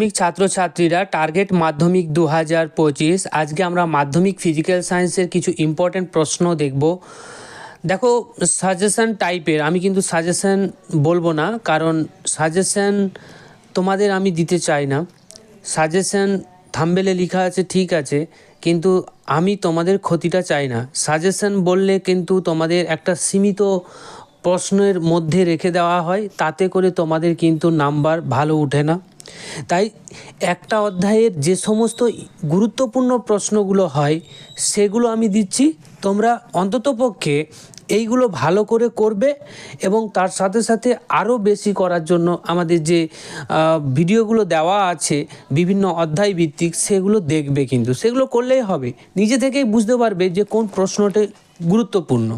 মাধ্যমিক ছাত্রছাত্রীরা টার্গেট মাধ্যমিক দু হাজার পঁচিশ। আজকে আমরা মাধ্যমিক ফিজিক্যাল সায়েন্সের কিছু ইম্পর্ট্যান্ট প্রশ্ন দেখব। দেখো সাজেশন টাইপের আমি কিন্তু সাজেশন বলব না, কারণ সাজেশন তোমাদের আমি দিতে চাই না। সাজেশন থাম্বেলে লেখা আছে, ঠিক আছে, কিন্তু আমি তোমাদের ক্ষতিটা চাই না। সাজেশন বললে কিন্তু তোমাদের একটা সীমিত প্রশ্নের মধ্যে রেখে দেওয়া হয়, তাতে করে তোমাদের কিন্তু নাম্বার ভালো ওঠে না। তাই একটা অধ্যায়ের যে সমস্ত গুরুত্বপূর্ণ প্রশ্নগুলো হয়, সেগুলো আমি দিচ্ছি। তোমরা অন্ততপক্ষে এইগুলো ভালো করে করবে এবং তার সাথে সাথে আরও বেশি করার জন্য আমাদের যে ভিডিওগুলো দেওয়া আছে, বিভিন্ন অধ্যায় ভিত্তিক, সেগুলো দেখবে কিন্তু। সেগুলো করলেই হবে। নিজে থেকেই বুঝতে পারবে যে কোন প্রশ্নটি গুরুত্বপূর্ণ।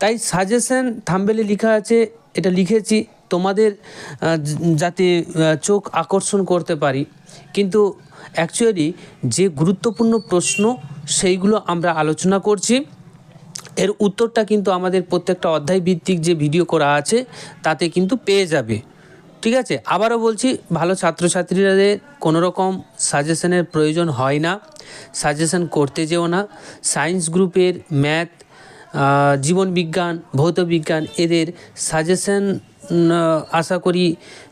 তাই সাজেশন থাম্বেলে লেখা আছে, এটা লিখেছি। তোমাদের যাতে চোখ আকর্ষণ করতে পারি। কিন্তু অ্যাকচুয়ালি যে গুরুত্বপূর্ণ প্রশ্ন, সেইগুলো আমরা আলোচনা করছি। এর উত্তরটা কিন্তু আমাদের প্রত্যেকটা অধ্যায় ভিত্তিক যে ভিডিও করা আছে, তাতে কিন্তু পেয়ে যাবে। ঠিক আছে? আবারও বলছি, ভালো ছাত্রছাত্রীদের কোনো রকম সাজেশনের প্রয়োজন হয় না। সাজেশন করতে যেও না। সায়েন্স গ্রুপের ম্যাথ জীবনবিজ্ঞান ভৌতবিজ্ঞান এদের সাজেশন আশা করি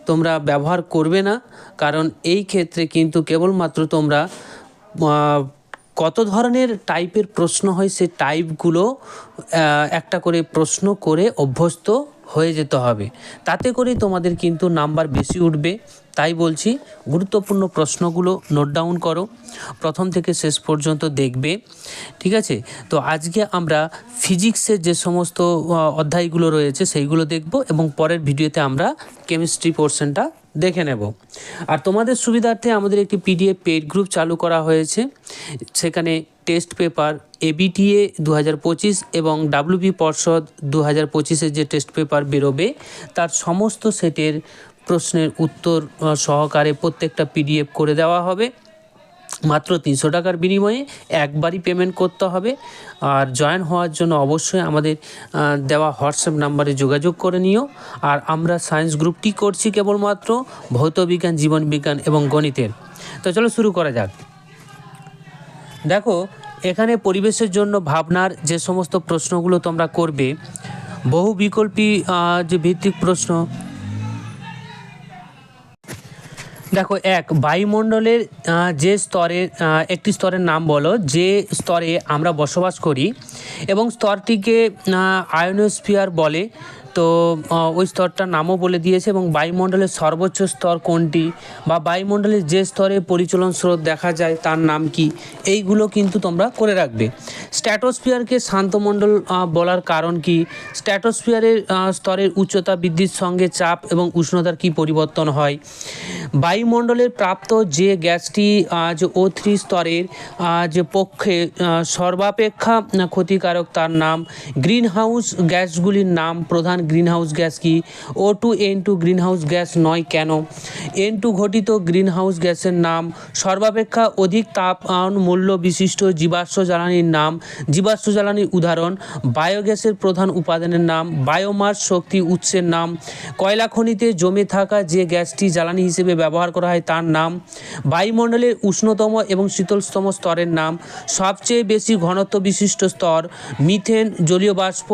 তোমরা ব্যবহার করবে না, কারণ এই ক্ষেত্রে কিন্তু কেবলমাত্র তোমরা কত ধরনের টাইপের প্রশ্ন হয় সে টাইপগুলো একটা করে প্রশ্ন করে অভ্যস্ত হয়ে যেতে হবে। তাতে করে তোমাদের কিন্তু নাম্বার বেশি উঠবে। তাই বলছি গুরুত্বপূর্ণ প্রশ্নগুলো নোট ডাউন করো। প্রথম থেকে শেষ পর্যন্ত দেখবে, ঠিক আছে? তো আজকে আমরা ফিজিক্সের যে সমস্ত অধ্যায়গুলো রয়েছে সেইগুলো দেখব এবং পরের ভিডিওতে আমরা কেমিস্ট্রি পোর্শনটা দেখে নেব। আর তোমাদের সুবিধার্থে আমাদের একটি পিডিএফ পেড গ্রুপ চালু করা হয়েছে। সেখানে টেস্ট পেপার এবিটিএ দু হাজার পঁচিশ এবং ডাব্লিউবি পর্ষদ দু হাজার পঁচিশের যে টেস্ট পেপার বেরোবে, তার সমস্ত সেটের প্রশ্নের উত্তর সহকারে প্রত্যেকটা পিডিএফ করে দেওয়া হবে। মাত্র তিনশো টাকার বিনিময়ে একবারই পেমেন্ট করতে হবে। আর জয়েন হওয়ার জন্য অবশ্যই আমাদের দেওয়া হোয়াটসঅ্যাপ নাম্বারে যোগাযোগ করে নিও। আর আমরা সায়েন্স গ্রুপটি করছি কেবলমাত্র ভৌতবিজ্ঞান জীবনবিজ্ঞান এবং গণিতের। তো চলো শুরু করা যাক। দেখো, এখানে পরিবেশের জন্য ভাবনার যে সমস্ত প্রশ্নগুলো তোমরা করবে, বহু বিকল্পী যে ভিত্তিক প্রশ্ন দেখো, এক, বায়ুমণ্ডলের যে স্তরে একটি স্তরের নাম বলো, যে স্তরে আমরা বসবাস করি এবং স্তরটিকে আয়োনোস্ফিয়ার বলে। তো ওই স্তরটার নামও বলে দিয়েছে এবং বায়ুমণ্ডলের সর্বোচ্চ স্তর কোনটি বা বায়ুমণ্ডলের যে স্তরে পরিচলন স্রোত দেখা যায় তার নাম কি? এইগুলো কিন্তু তোমরা করে রাখবে। স্ট্র্যাটোস্ফিয়ারকে শান্তমণ্ডল বলার কারণ কি? স্ট্র্যাটোস্ফিয়ারের স্তরের উচ্চতা বৃদ্ধির সঙ্গে চাপ এবং উষ্ণতার কি পরিবর্তন হয়? বায়ুমণ্ডলের প্রাপ্ত যে গ্যাসটি আজ ও থ্রি স্তরের যে পক্ষে সর্বাপেক্ষা ক্ষতিকারক তার নাম গ্রিনহাউস গ্যাসগুলির নাম প্রধান গ্রিনহাউস গ্যাস কি? O two N two greenhouse gas নয় কেন? এন টু ঘটিত গ্রিনহাউস গ্যাসের নাম সর্বাপেক্ষা অধিক তাপমান মূল্য বিশিষ্ট জীবাশ্ম জ্বালানির নাম। জীবাশ্ম জ্বালানির উদাহরণ, বায়োগ্যাসের প্রধান উপাদানের নাম, বায়োমাস শক্তি উৎসের নাম। কয়লা খনিতে জমে থাকা যে গ্যাসটি জ্বালানি হিসেবে ব্যবহার করা হয় তার নাম। বায়ুমণ্ডলের উষ্ণতম এবং শীতলতম স্তরের নাম। সবচেয়ে বেশি ঘনত্ব বিশিষ্ট স্তর মিথেন, জলীয় বাষ্প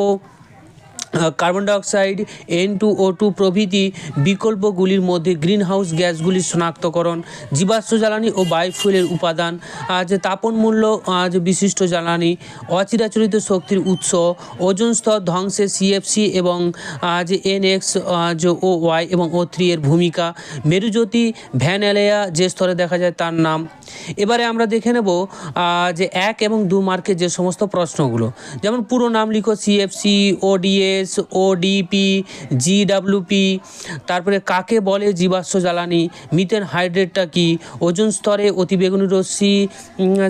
carbon dioxide N two O two প্রভৃতি বিকল্পগুলির মধ্যে গ্রিনহাউস গ্যাসগুলির শনাক্তকরণ, জীবাশ্ম জ্বালানি ও বায়োফুয়েলের উপাদান, আজ তাপন মূল্য, আজ বিশিষ্ট জ্বালানি, অচিরাচরিত শক্তির উৎস, ওজন স্তর ধ্বংসে সিএফসি এবং আজ এনএক্স আজ ও ওয়াই এবং ও থ্রি এর ভূমিকা, মেরুজ্যোতি ভ্যানেলেয়া যে স্তরে দেখা যায় তার নাম। এবারে আমরা দেখে নেব যে এক এবং দু মার্কের যে সমস্ত প্রশ্নগুলো। যেমন পুরো নাম লিখো সিএফসি ওডিএস ওডিপি জিডাব্লিউপি তারপরে কাকে বলে জীবাশ্ম জ্বালানি মিথেন হাইড্রেটটা কি, ওজন স্তরে অতিবেগুনি রশ্মি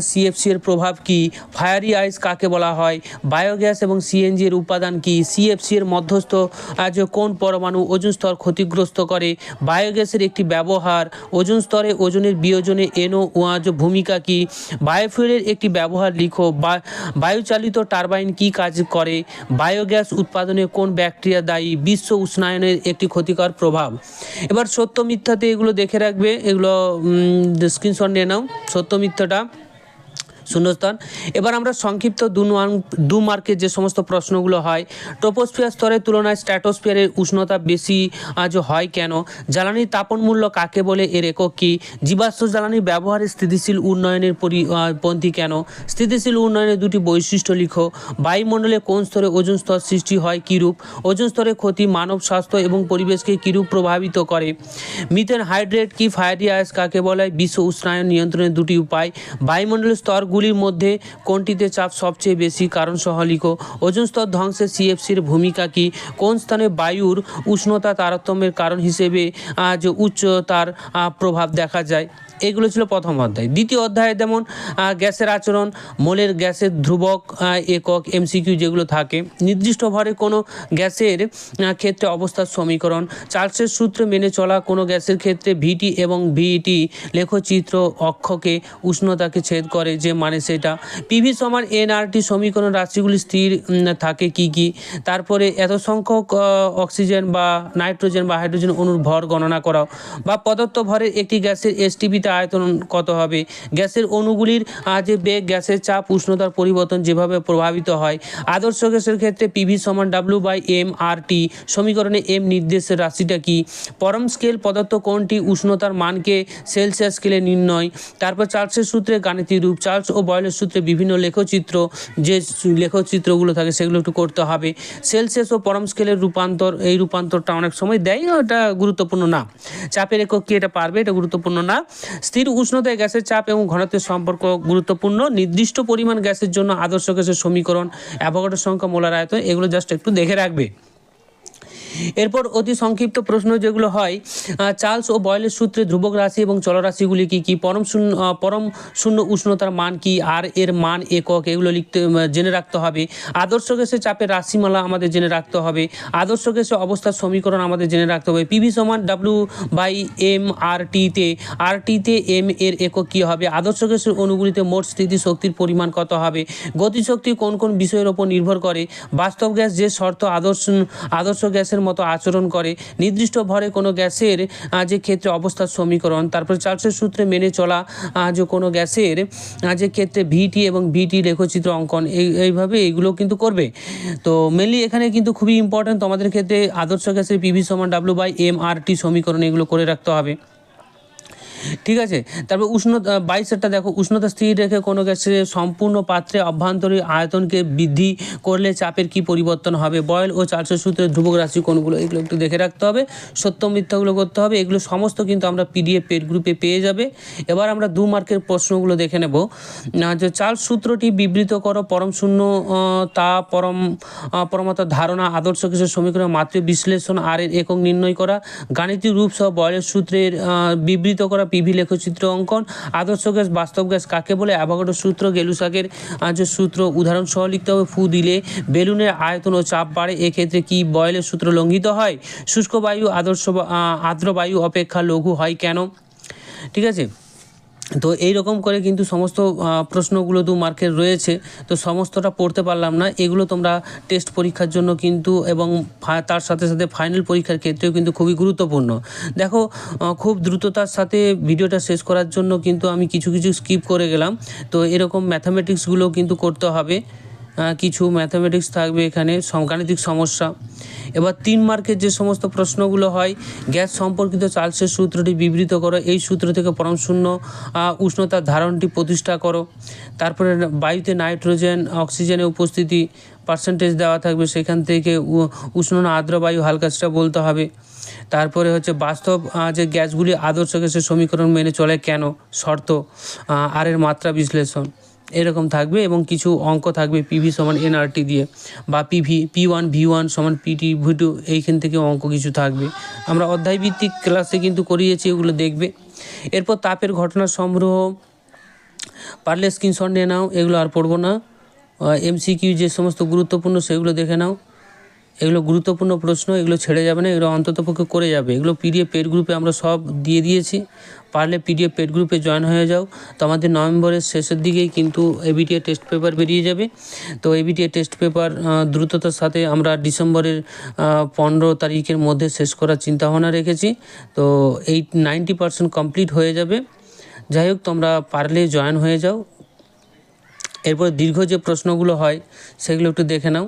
সিএফসি এর প্রভাব কি ফায়ারি আইস কাকে বলা হয় বায়োগ্যাস এবং সিএনজি এর উপাদান কি সিএফসি এর মধ্যস্থ আজ কোন পরমাণু ওজন স্তর ক্ষতিগ্রস্ত করে বায়োগ্যাসের একটি ব্যবহার, ওজন স্তরে ওজনের বিয়োজনে এনও যে ভূমিকা কি? বায়োফুয়েলের একটি ব্যবহার লিখো। বায়ুচালিত টারবাইন কি কাজ করে? বায়োগ্যাস উৎপাদনে কোন ব্যাকটেরিয়া দায়ী? বিশ্ব উষ্ণায়নের একটি ক্ষতিকর প্রভাব। এবার সত্য মিথ্যাতে এগুলো দেখে রাখবে। এগুলো স্ক্রিনশট নিয়ে নাও। সত্য মিথ্যাটা। শূন্যস্থান। এবার আমরা সংক্ষিপ্ত দু দু মার্কের যে সমস্ত প্রশ্নগুলো হয় ট্রোপোস্ফিয়ার স্তরের তুলনায় স্ট্র্যাটোস্ফিয়ারের উষ্ণতা বেশি আজ হয় কেন? জ্বালানির তাপন মূল্য কাকে বলে? এর একক কী? জীবাশ্ম জ্বালানি ব্যবহারে স্থিতিশীল উন্নয়নের পন্থী কেন? স্থিতিশীল উন্নয়নের দুটি বৈশিষ্ট্য লিখো। বায়ুমণ্ডলে কোন স্তরে ওজন স্তর সৃষ্টি হয় কীরূপ? ওজন স্তরের ক্ষতি মানব স্বাস্থ্য এবং পরিবেশকে কীরূপ প্রভাবিত করে? মিথেন হাইড্রেট কি ফায়ারি আয়াস কাকে বলে? বিশ্ব উষ্ণায়ন নিয়ন্ত্রণের দুটি উপায়। বায়ুমণ্ডলের স্তরগুলির মধ্যে কোনটিতে চাপ সবচেয়ে বেশি? কারণ সহলিখ, ওজন স্তর ধ্বংসে সিএফসির ভূমিকা কি? কোন স্থানে বায়ুর উষ্ণতা তারতম্যের কারণ হিসেবে আজ উচ্চতার প্রভাব দেখা যায়? এগুলো ছিল প্রথম অধ্যায়। দ্বিতীয় অধ্যায়ে যেমন গ্যাসের আচরণ, মোলের গ্যাসের ধ্রুবক একক, এমসিকিউ যেগুলো থাকে, নির্দিষ্ট ভরে কোনো গ্যাসের ক্ষেত্রে অবস্থার সমীকরণ, চার্লসের সূত্র মেনে চলা কোনো গ্যাসের ক্ষেত্রে ভিটি এবং ভিটি লেখচিত্র অক্ষকে উষ্ণতাকে ছেদ করে, যে মানে সেটা। পিভি সমান এনআরটি সমীকরণ রাশিগুলি স্থির থাকে কি কি? তারপরে এত সংখ্যক অক্সিজেন বা নাইট্রোজেন বা হাইড্রোজেন অণুর ভর গণনা করাও। বা পদার্থ ভরের একটি গ্যাসের এসটিপিতে আয়তন কত হবে? গ্যাসের অণুগুলির যে বেগ, গ্যাসের চাপ, উষ্ণতার পরিবর্তন যেভাবে প্রভাবিত হয়, আদর্শ গ্যাসের ক্ষেত্রে পিভি সমান W by M R T সমীকরণে এম নির্দেশের রাশিটা কি? পরম স্কেল পদার্থ কোনটি? উষ্ণতার মানকে সেলসিয়াস স্কেলে নির্ণয়। তারপর চার্লসের সূত্রে গাণিতিক রূপ, চার্লস ও বয়লের সূত্রে বিভিন্ন লেখচিত্র, যে লেখচিত্রগুলো থাকে সেগুলো একটু করতে হবে। সেলসিয়াস ও পরম স্কেলের রূপান্তর, এই রূপান্তরটা অনেক সময় দেয় ওটা গুরুত্বপূর্ণ না। চাপের একক কি এটা পারবে? এটা গুরুত্বপূর্ণ না। স্থির উষ্ণতায় গ্যাসের চাপ এবং ঘনত্বের সম্পর্ক গুরুত্বপূর্ণ। নির্দিষ্ট পরিমাণ গ্যাসের জন্য আদর্শ গ্যাসের সমীকরণ অ্যাভোগাড্রো সংখ্যা, মোলার আয়তন, এগুলো জাস্ট একটু দেখে রাখবে। এরপর অতি সংক্ষিপ্ত প্রশ্ন যেগুলো হয় চার্লস ও বয়েলের সূত্রে ধ্রুবক রাশি এবং চলরাশিগুলি কি কি? পরম শূন্য পরম শূন্য উষ্ণতার মান কি? আর এর মান একক? এগুলো লিখতে জেনে রাখতে হবে। আদর্শ গ্যাসের চাপের রাশিমালা আমাদের জেনে রাখতে হবে। আদর্শ গ্যাসের অবস্থার সমীকরণ আমাদের জেনে রাখতে হবে। পিভি সমান ডাব্লিউ বাই এম আর টিতে আর টিতে এম এর একক কী হবে? আদর্শ গ্যাসের অনুগুলিতে মোট স্থিতি শক্তির পরিমাণ কত হবে? গতিশক্তি কোন কোন বিষয়ের ওপর নির্ভর করে? বাস্তব গ্যাস যে শর্ত আদর্শ আদর্শ গ্যাসের মতো আচরণ করে। নির্দিষ্ট ভরে কোনো গ্যাসের যে ক্ষেত্রে অবস্থার সমীকরণ, তারপর চার্সের সূত্রে মেনে চলা যে কোনো গ্যাসের যে ক্ষেত্রে ভিটি এবং ভিটি লেখচিত্র অঙ্কন, এই, এইভাবে এইগুলো কিন্তু করবে। তো মেনলি এখানে কিন্তু খুবই ইম্পর্ট্যান্ট তোমাদের ক্ষেত্রে আদর্শ গ্যাসের পিভি সমান W by M R T সমীকরণ এগুলো করে রাখতে হবে। ঠিক আছে? তারপর উষ্ণতা বাইশেরটা দেখো উষ্ণতা স্থির রেখে কোনো গ্যাসের সম্পূর্ণ পাত্রে অভ্যন্তরীণ আয়তনকে বৃদ্ধি করলে চাপের কি পরিবর্তন হবে? বয়েল ও চার্লসের সূত্রে ধ্রুবক রাশি কোনগুলো এগুলো একটু দেখে রাখতে হবে। সত্য মিথ্যাগুলো করতে হবে। এগুলো সমস্ত কিন্তু আমরা পিডিএফ পেড গ্রুপে পেয়ে যাবে। এবার আমরা দু মার্কের প্রশ্নগুলো দেখে নেব। যে চার্লস সূত্রটি বিবৃত করো পরম শূন্য তা পরম আহ, পরমাত্মার ধারণা আদর্শ কিছু সমীকরণ মাতৃ বিশ্লেষণ আর একক নির্ণয় করা। গাণিতিক রূপ সহ বয়েলের সূত্রের বিবৃত করা পিভি লেখচিত্র অঙ্কন, আদর্শ গ্যাস, বাস্তব গ্যাস কাকে বলে অ্যাভোগাড্রো সূত্র গেলুসাকের শাকের যে সূত্র উদাহরণ সহ লিখতে হবে, ফু দিলে বেলুনের আয়তন ও চাপ বাড়ে, এক্ষেত্রে কি বয়েলের সূত্র লঙ্ঘিত হয়? শুষ্ক বায়ু, আদর্শ আর্দ্র বায়ু অপেক্ষা লঘু হয় কেন? ঠিক আছে? তো এই রকম করে কিন্তু সমস্ত প্রশ্নগুলো দু মার্কের রয়েছে। তো সমস্তটা পড়তে পারলাম না। এগুলো তোমরা টেস্ট পরীক্ষার জন্য কিন্তু এবং তার সাথে সাথে ফাইনাল পরীক্ষার ক্ষেত্রেও কিন্তু খুবই গুরুত্বপূর্ণ। দেখো খুব দ্রুততার সাথে ভিডিওটা শেষ করার জন্য কিন্তু আমি কিছু কিছু স্কিপ করে গেলাম। তো এরকম ম্যাথামেটিক্সগুলো কিন্তু করতে হবে। কিছু ম্যাথামেটিক্স থাকবে এখানে গাণিতিক সমস্যা। এবার তিন মার্কের যে সমস্ত প্রশ্নগুলো হয় গ্যাস সম্পর্কিত চার্লসের সূত্রটি বিবৃত করো, এই সূত্র থেকে পরম শূন্য উষ্ণতার ধারণটি প্রতিষ্ঠা করো। তারপরে বায়ুতে নাইট্রোজেন অক্সিজেনের উপস্থিতি পার্সেন্টেজ দেওয়া থাকবে, সেখান থেকে উষ্ণ না আর্দ্র বায়ু হালকা সেটা বলতে হবে। তারপরে হচ্ছে বাস্তব যে গ্যাসগুলি আদর্শ গ্যাসের সমীকরণ মেনে চলে কেন? শর্ত আরের মাত্রা বিশ্লেষণ। এরকম থাকবে এবং কিছু অঙ্ক থাকবে পিভি সমান এনআরটি দিয়ে বা PV P one V one সমান পিটি ভি টু এইখান থেকে অঙ্ক কিছু থাকবে। আমরা অধ্যায়ভিত্তিক ক্লাসে কিন্তু করিয়েছি, এগুলো দেখবে। এরপর তাপের ঘটনা সংগ্রহ, পারলে স্ক্রিনশট নিয়ে নাও, এগুলো আর পড়ব না। এমসিকিউ যে সমস্ত গুরুত্বপূর্ণ সেগুলো দেখে নাও। এগুলো গুরুত্বপূর্ণ প্রশ্ন, এগুলো ছেড়ে যাবে না, এগুলো অন্ততপক্ষে করে যাবে। এগুলো পিডিএফ পেড গ্রুপে আমরা সব দিয়ে দিয়েছি। পারলে পিডিএফ পেড গ্রুপে জয়েন হয়ে যাও। তো আমাদের নভেম্বরের শেষের দিকেই কিন্তু এবিটিএ টেস্ট পেপার বেরিয়ে যাবে। তো এবিটিএ টেস্ট পেপার দ্রুততার সাথে আমরা ডিসেম্বরের পনেরো তারিখের মধ্যে শেষ করার চিন্তাভাবনা রেখেছি। তো এই নাইনটি পার্সেন্ট কমপ্লিট হয়ে যাবে। যাই হোক, তোমরা পারলে জয়েন হয়ে যাও। এরপর দীর্ঘ যে প্রশ্নগুলো হয়, সেগুলো একটু দেখে নাও।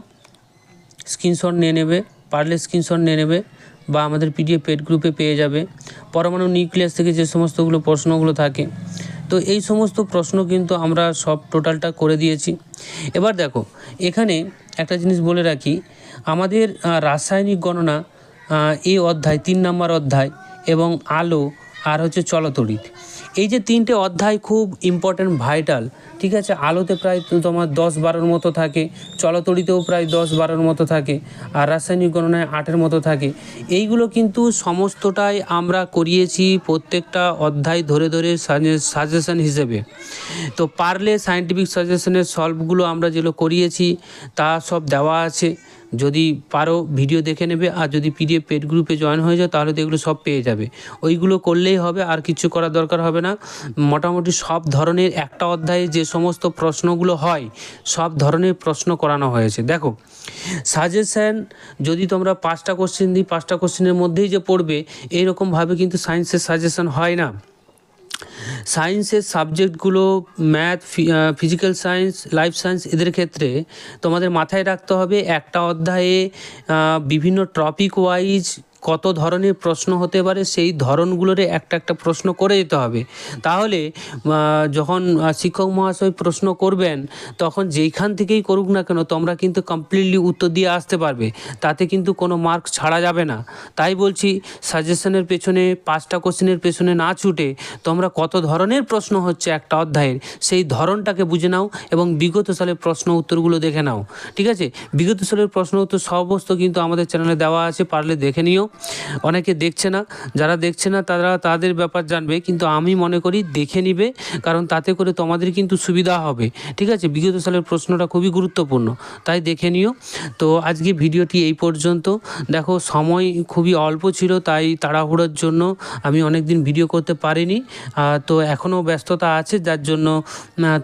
স্ক্রিনশট নিয়ে নেবে, পারলে স্ক্রিনশট নিয়ে নেবে বা আমাদের পিডিএফ পেড গ্রুপে পেয়ে যাবে। পরমাণু নিউক্লিয়াস থেকে যে সমস্তগুলো প্রশ্নগুলো থাকে। তো এই সমস্ত প্রশ্ন কিন্তু আমরা সব টোটালটা করে দিয়েছি। এবার দেখো, এখানে একটা জিনিস বলে রাখি, আমাদের রাসায়নিক গণনা এই অধ্যায়, তিন নম্বর অধ্যায় এবং আলো আর হচ্ছে চলতড়িৎ এই যে তিনটে অধ্যায় খুব ইম্পর্ট্যান্ট ভাইটাল ঠিক আছে? আলোতে প্রায় তোমার দশ বারোর মতো থাকে, চলতড়িতেও প্রায় দশ বারোর মতো থাকে, আর রাসায়নিক গণনায় আটের মতো থাকে। এইগুলো কিন্তু সমস্তটাই আমরা করিয়েছি প্রত্যেকটা অধ্যায় ধরে ধরে সাজেশন হিসেবে। তো পারলে সায়েন্টিফিক সাজেশনের সলভগুলো আমরা যেগুলো করিয়েছি, তা সব দেওয়া আছে। যদি পারো ভিডিও দেখে নেবে, আর যদি পিডিএফ পেড গ্রুপে জয়েন হয়ে যায় তাহলে তো এগুলো সব পেয়ে যাবে। ওইগুলো করলেই হবে, আর কিছু করার দরকার হবে না। মোটামুটি সব ধরনের একটা অধ্যায়ে যে সমস্ত প্রশ্নগুলো হয়, সব ধরনের প্রশ্ন করানো হয়েছে। দেখো সাজেশন যদি তোমরা পাঁচটা কোশ্চেন দিই, পাঁচটা কোশ্চেনের মধ্যেই যে পড়বে এইরকমভাবে কিন্তু সায়েন্সের সাজেশন হয় না। সায়েন্সের সাবজেক্টগুলো, math physical science, life science, এদের ক্ষেত্রে তোমাদের মাথায় রাখতে হবে একটা অধ্যায়ে বিভিন্ন টপিক ওয়াইজ কত ধরনের প্রশ্ন হতে পারে, সেই ধরনগুলোরে একটা একটা প্রশ্ন করে যেতে হবে। তাহলে যখন শিক্ষক মহাশয় প্রশ্ন করবেন, তখন যেইখান থেকেই করুক না কেন, তোমরা কিন্তু কমপ্লিটলি উত্তর দিয়ে আসতে পারবে। তাতে কিন্তু কোনো মার্ক ছাড়া যাবে না। তাই বলছি সাজেশনের পেছনে, পাঁচটা কোশ্চেনের পেছনে না ছুটে, তোমরা কত ধরনের প্রশ্ন হচ্ছে একটা অধ্যায়ের, সেই ধরনটাকে বুঝে নাও এবং বিগত সালের প্রশ্ন উত্তরগুলো দেখে নাও। ঠিক আছে? বিগত সালের প্রশ্ন উত্তর সমস্ত কিন্তু আমাদের চ্যানেলে দেওয়া আছে, পারলে দেখে নিও। অনেকে দেখছে না, যারা দেখছে না তারা তাদের ব্যাপার জানবে, কিন্তু আমি মনে করি দেখে নিবে, কারণ তাতে করে তোমাদের কিন্তু সুবিধা হবে। ঠিক আছে? বিগত সালের প্রশ্নটা খুবই গুরুত্বপূর্ণ, তাই দেখে নিও। তো আজকে ভিডিওটি এই পর্যন্ত। দেখো, সময় খুবই অল্প ছিল, তাই তাড়াহুড়োর জন্য আমি অনেক দিন ভিডিও করতে পারিনি। তো এখনও ব্যস্ততা আছে, যার জন্য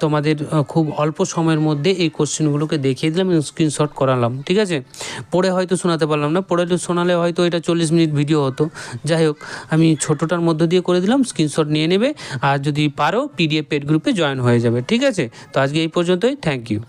তোমাদের খুব অল্প সময়ের মধ্যে এই কোশ্চেনগুলোকে দেখিয়ে দিলাম স্ক্রিনশট করালাম। ঠিক আছে? পড়ে হয়তো শোনাতে পারলাম না, পড়ে শোনালে হয়তো এটা চল্লিশ মিনিট ভিডিও হতো। যাই হোক, আমি ছোটোটার মধ্য দিয়ে করে দিলাম স্ক্রিনশট নিয়ে নেবে। আর যদি পারো পিডিএফ পেড গ্রুপে জয়েন হয়ে যাবে, ঠিক আছে? তো আজকে এই পর্যন্তই থ্যাংক ইউ